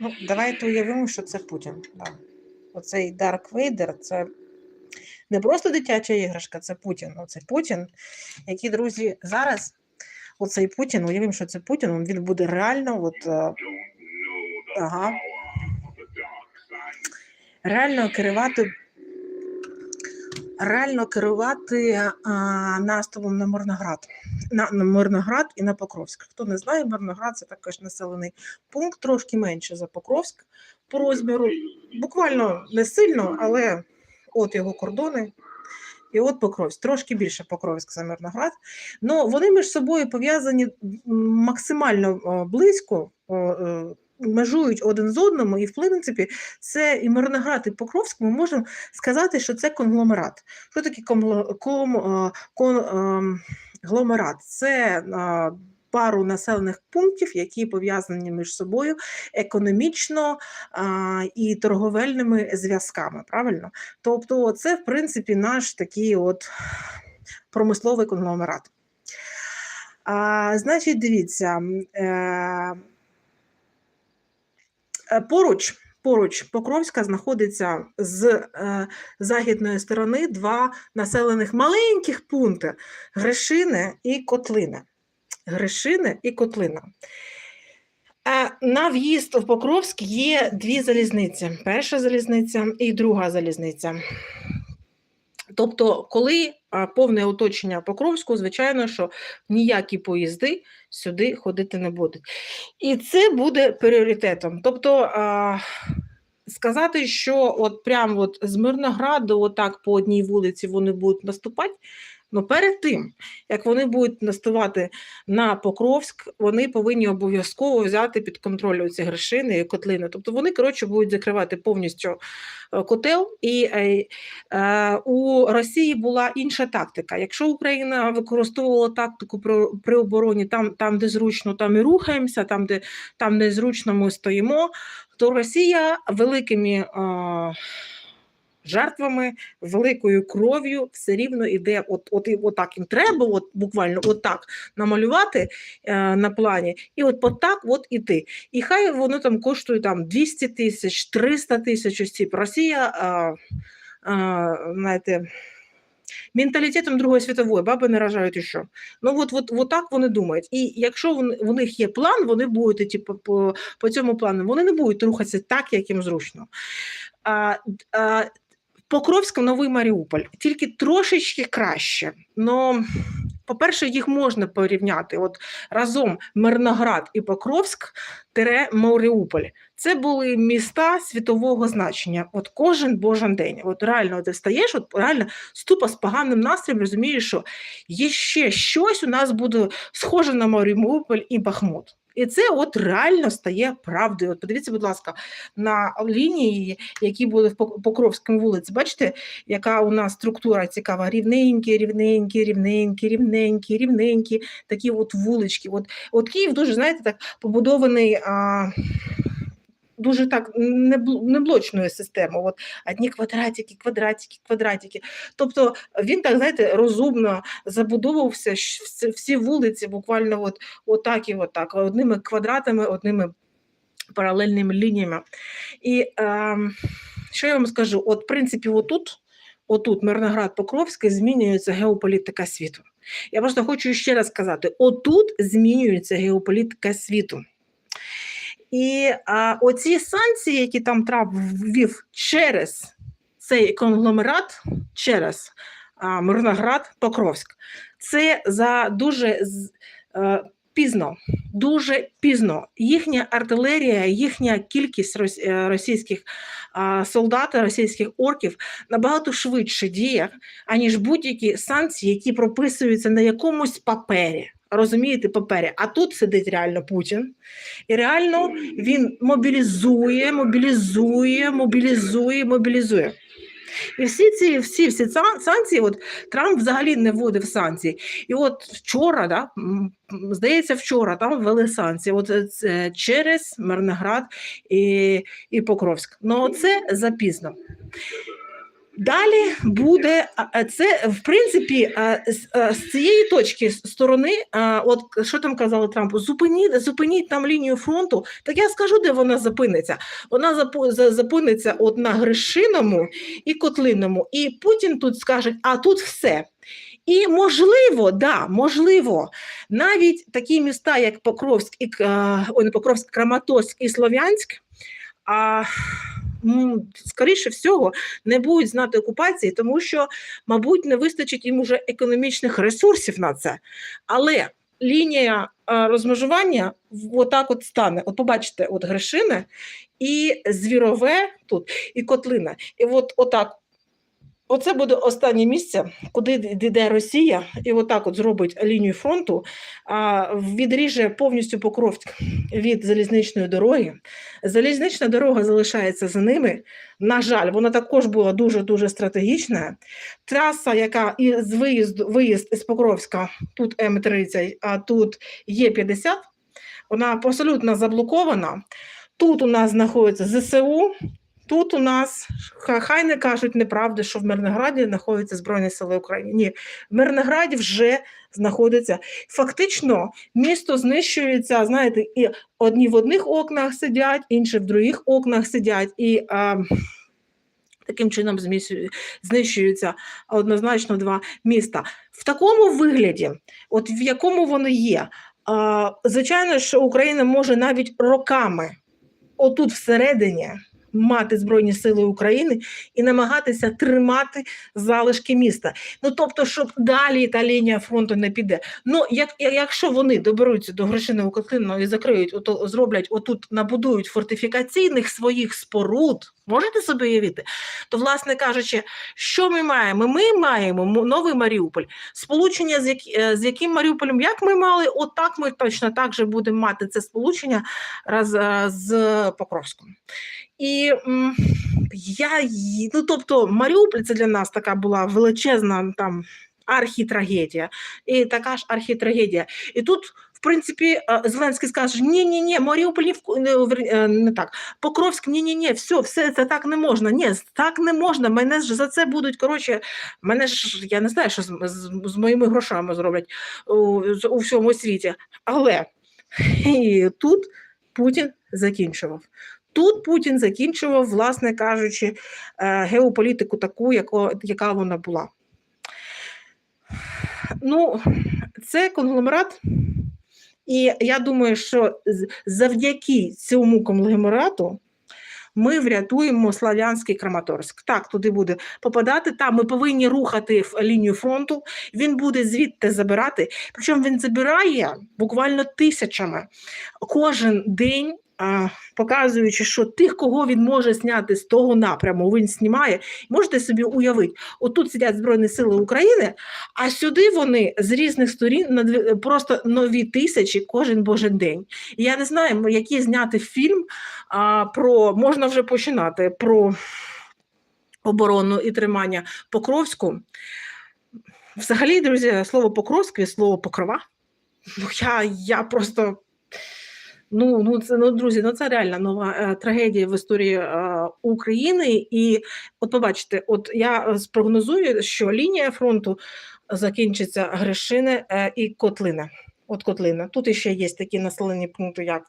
Ну, давайте уявимо, що це Путін. Да. Оцей Дарк Вейдер це не просто дитяча іграшка, це Путін. Оце Путін, який, друзі, зараз оцей Путін, уявимо, що це Путін, він буде реально, от, е, ага, реально керувати. Реально керувати а, наступом на Мирноград, на, на Мирноград і на Покровськ. Хто не знає, Мирноград це також населений пункт, трошки менше за Покровськ по розміру. Буквально не сильно, але от його кордони. І от Покровськ, трошки більше Покровськ за Мирноград. Ну вони між собою пов'язані максимально близько. е, Межують один з одному, і в принципі, це і Мирноград, і Покровськ. Ми можемо сказати, що це конгломерат. Таке комло- ком, е, ем, гломерат? Це пару населених пунктів, які пов'язані між собою економічно і торговельними зв'язками. Правильно? Тобто, це, в принципі, наш такий от промисловий конгломерат. А, значить, дивіться. Е, Е, Поруч, поруч Покровська знаходиться з е, західної сторони два населених маленьких пункти Гришине і Котлине. Гришине і Котлина. Е, на в'їзд в Покровськ є дві залізниці: перша залізниця і друга залізниця. Тобто, коли повне оточення Покровську, звичайно, що ніякі поїзди сюди ходити не будуть. І це буде пріоритетом. Тобто сказати, що от прямо от з Мирнограду, отак по одній вулиці вони будуть наступати. Ну, перед тим, як вони будуть наступати на Покровськ, вони повинні обов'язково взяти під контроль ці гришини і котлини. Тобто вони, коротше, будуть закривати повністю е, котел. І е, е, у Росії була інша тактика. Якщо Україна використовувала тактику про, при обороні там, там, де зручно, там і рухаємося, там, де там незручно ми стоїмо, то Росія великими. Е, Жертвами, великою кров'ю все рівно іде, от, от, і отак їм треба, от буквально отак намалювати е, на плані, і от отак от іти. І хай воно там коштує там 200 тисяч, 300 тисяч осіб. Росія, е, е, знаєте, менталітетом Другої світової, баби не рожають і що. Ну от, от, от так вони думають. І якщо в, них є план, вони будуть іти по, по, по цьому плану, вони не будуть рухатися так, як їм зручно. А, а, Покровськ, Новий Маріуполь, тільки трошечки краще. Но, по-перше, їх можна порівняти. От разом Мирноград і Покровськ тире Маріуполь. Це були міста світового значення. От кожен божий день. От реально ти встаєш, от реально ступа з поганим настроєм, розумієш, що є ще щось у нас буде схоже на Маріуполь і Бахмут. І це от реально стає правдою. От подивіться, будь ласка, на лінії, які були в Пок- Покровському вулиці. Бачите, яка у нас структура цікава? Рівненькі, рівненькі, рівненькі, рівненькі, рівненькі, такі от вулички. От, от Київ дуже, знаєте, так побудований. А, Дуже так не, бл- системою. От одні квадратики, квадратики, квадратики. Тобто він так, знаєте, розумно забудовувався всі вулиці буквально от, отак і отак, одними квадратами, одними паралельними лініями. І е, що я вам скажу? От, в принципі, отут, отут Мирноград Покровський змінюється геополітика світу. Я просто хочу ще раз сказати: отут змінюється геополітика світу. І а, оці санкції, які там Трамп ввів через цей конгломерат, через а, Мирноград, Покровськ, це за дуже з- е, пізно, дуже пізно. Їхня артилерія, їхня кількість рос- е, російських а, солдат, російських орків набагато швидше діє, аніж будь-які санкції, які прописуються на якомусь папері. Розумієте, папері. А тут сидить реально Путін, і реально він мобілізує, мобілізує, мобілізує, мобілізує. І всі ці всі, всі санкції, от Трамп взагалі не вводив санкції. І от вчора, да, здається, вчора там ввели санкції. От е, це через Мирноград і, і Покровськ. Ну це запізно. Далі буде це, в принципі, з, цієї точки сторони, от що там казали Трампу, зупиніть, зупиніть там лінію фронту. Так я скажу, де вона зупиниться. Вона зупиниться от на Гришиному і Котлиному. І Путін тут скаже, а тут все. І можливо, да, можливо, навіть такі міста, як Покровськ і ой, не Покровськ, Краматорськ і Слов'янськ, а, скоріше всього, не будуть знати окупації, тому що, мабуть, не вистачить їм уже економічних ресурсів на це. Але лінія розмежування отак от стане. От побачите, от Гришине і Звірове тут, і Котлина. І от отак. Оце буде останнє місце, куди йде Росія, і отак от зробить лінію фронту, відріже повністю Покровськ від залізничної дороги. Залізнична дорога залишається за ними. На жаль, вона також була дуже-дуже стратегічна. Траса, яка із виїзду, виїзд із Покровська, тут М30, а тут Є50, вона абсолютно заблокована. Тут у нас знаходиться ЗСУ, тут у нас, хай не кажуть неправди, що в Мирнограді знаходяться Збройні Сили України. Ні, в Мирнограді вже знаходиться. Фактично, місто знищується, знаєте, і одні в одних окнах сидять, інші в других окнах сидять. І а, таким чином знищуються однозначно два міста. В такому вигляді, от в якому воно є, а, звичайно, що Україна може навіть роками отут всередині мати Збройні Сили України і намагатися тримати залишки міста. Ну тобто, щоб далі та лінія фронту не піде. Ну, як, якщо вони доберуться до Грошиного Котлину і закриють, ото зроблять отут, набудують фортифікаційних своїх споруд, можете собі уявити? То, власне кажучи, що ми маємо? Ми маємо новий Маріуполь, сполучення з, які, е, з яким Маріуполем, як ми мали, отак ми точно так же будемо мати це сполучення раз, е, з Покровськом. І м, я, ну тобто, Маріуполь це для нас така була величезна там архітрагедія, і така ж архітрагедія. І тут, в принципі, е, Зеленський скаже: ні, ні, ні, Маріуполь не, не так. Покровськ, ні, ні, ні, все, все це так не можна. Ні, так не можна. Мене ж за це будуть коротше. Мене ж я не знаю, що з, з, з моїми грошами зроблять у, у всьому світі. Але і тут Путін закінчував. Тут Путін закінчував, власне кажучи, е, геополітику таку, яка вона була. Ну, це конгломерат, і я думаю, що завдяки цьому конгломерату ми врятуємо Слав'янський Краматорськ. Так, туди буде попадати. Там ми повинні рухати в лінію фронту. Він буде звідти забирати. Причому він забирає буквально тисячами кожен день. Показуючи, що тих, кого він може зняти з того напряму, він знімає. Можете собі уявити, отут сидять Збройні Сили України, а сюди вони з різних сторін просто нові тисячі кожен божий день. Я не знаю, який зняти фільм а, про можна вже починати про оборону і тримання Покровську. Взагалі, друзі, слово Покровськ і слово Покрова. Я, я просто. Ну, ну, це, ну, друзі, ну це реально нова е, трагедія в історії е, України. І от побачите, от я е, спрогнозую, що лінія фронту закінчиться Гришини е, і Котлина. От Котлина. Тут іще є такі населені пункти, як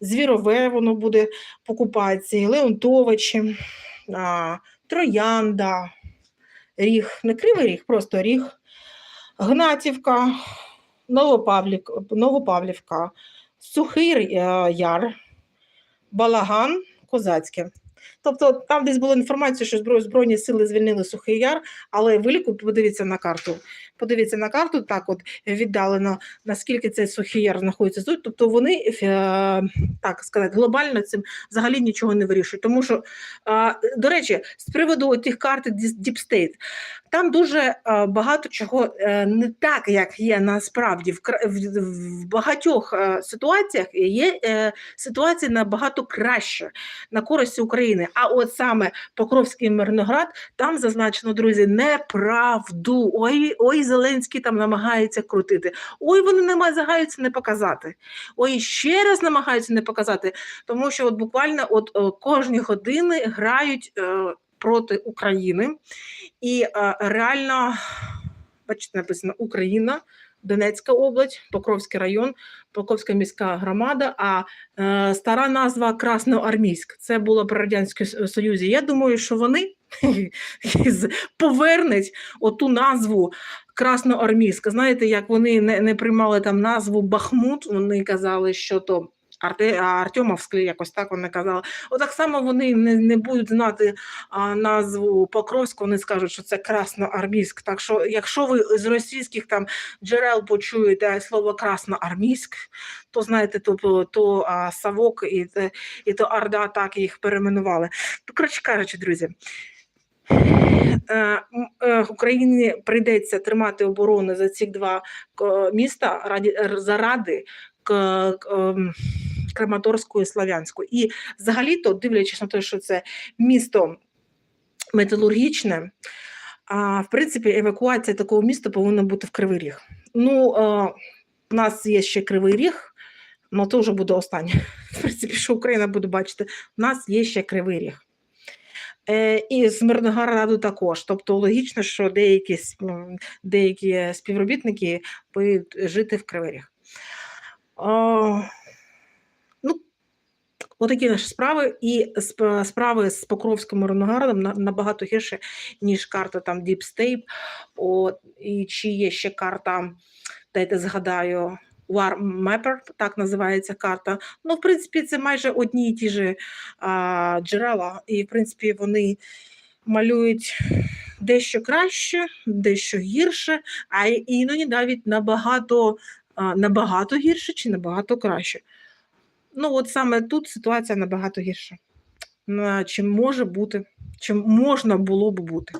Звірове, воно буде в Леонтовичі, а, Троянда, Ріг, не Кривий Ріг, просто Ріг, Гнатівка, Новопавлік, Новопавлівка, Сухий е, Яр, Балаган, Козацьке. Тобто там десь була інформація, що Зброй- Збройні сили звільнили Сухий Яр, але виліку подивіться на карту. Подивіться на карту, так от віддалено, наскільки цей Сухий Яр знаходиться тут. Тобто вони, е, так сказати, глобально цим взагалі нічого не вирішують. Тому що, до речі, з приводу тих карт Deep State, там дуже е, багато чого е, не так, як є насправді. В, в, багатьох ситуаціях є ситуація набагато краще на користь України. А от саме Покровський Мирноград, там зазначено, друзі, неправду. Ой, ой, Зеленський там намагається крутити. Ой, вони намагаються не показати. Ой, ще раз намагаються не показати, тому що от буквально от е, кожні години грають. е, проти України. І е, реально, бачите, написано Україна, Донецька область, Покровський район, Покровська міська громада, а е, стара назва Красноармійськ. Це було при Радянському Союзі. Я думаю, що вони повернуть оту назву Красноармійська. Знаєте, як вони не, не приймали там назву Бахмут, вони казали, що то. Арте, Артемовський, якось так вони казали. Отак само вони не, не будуть знати а, назву Покровську, вони скажуть, що це Красноармійськ. Так що, якщо ви з російських там джерел почуєте слово Красноармійськ, то знаєте, то, то, а, Савок і, те- і то Орда так їх перейменували. Ну, коротше кажучи, друзі. е, е, Україні прийдеться тримати оборону за ці два міста заради ем, Краматорську і Славянську. І взагалі-то, дивлячись на те, що це місто металургічне, а в принципі, евакуація такого міста повинна бути в Кривий Ріг. Ну, е, у нас є ще Кривий Ріг, але це вже буде останнє. В принципі, що Україна буде бачити, у нас є ще Кривий Ріг. Е, і з Мирнограду також. Тобто логічно, що деякі, деякі співробітники будуть жити в Кривий Ріг. О, ну, отакі наші справи. І справи з Покровським Мирноградом на- набагато гірше, ніж карта там State. І чи є ще карта, дайте згадаю, War Mapper, так називається карта. Ну, в принципі, це майже одні і ті ж джерела, і в принципі вони малюють дещо краще, дещо гірше, а іноді навіть набагато, набагато гірше чи набагато краще. Ну, от саме тут ситуація набагато гірша, чим може бути, чим можна було б бути.